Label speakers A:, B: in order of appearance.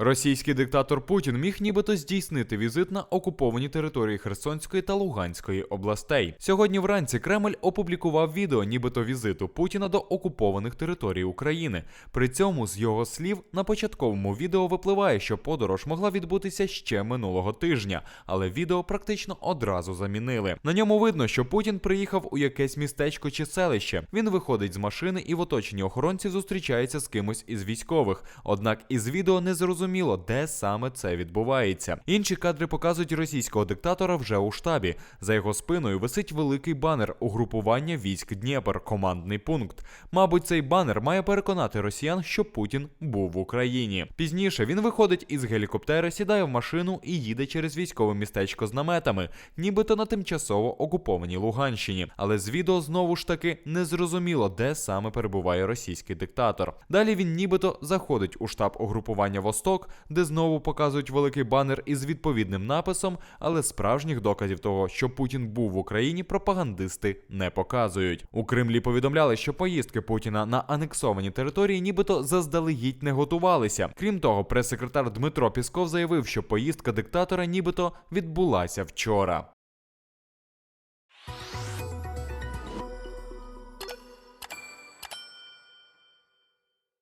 A: Російський диктатор Путін міг нібито здійснити візит на окуповані території Херсонської та Луганської областей. Сьогодні вранці Кремль опублікував відео, нібито візиту Путіна до окупованих територій України. При цьому, з його слів, на початковому відео випливає, що подорож могла відбутися ще минулого тижня, але відео практично одразу замінили. На ньому видно, що Путін приїхав у якесь містечко чи селище. Він виходить з машини і в оточенні охоронців зустрічається з кимось із військових. Однак із відео не зрозуміло, де саме це відбувається. Інші кадри показують російського диктатора вже у штабі. За його спиною висить великий банер угрупування військ Дніпр, командний пункт. Мабуть, цей банер має переконати росіян, що Путін був в Україні. Пізніше він виходить із гелікоптера, сідає в машину і їде через військове містечко з наметами, нібито на тимчасово окупованій Луганщині. Але з відео знову ж таки не зрозуміло, де саме перебуває російський диктатор. Далі він нібито заходить у штаб угрупування Восток, де знову показують великий банер із відповідним написом, але справжніх доказів того, що Путін був в Україні, пропагандисти не показують. У Кремлі повідомляли, що поїздки Путіна на анексовані території нібито заздалегідь не готувалися. Крім того, прес-секретар Дмитро Пісков заявив, що поїздка диктатора нібито відбулася вчора.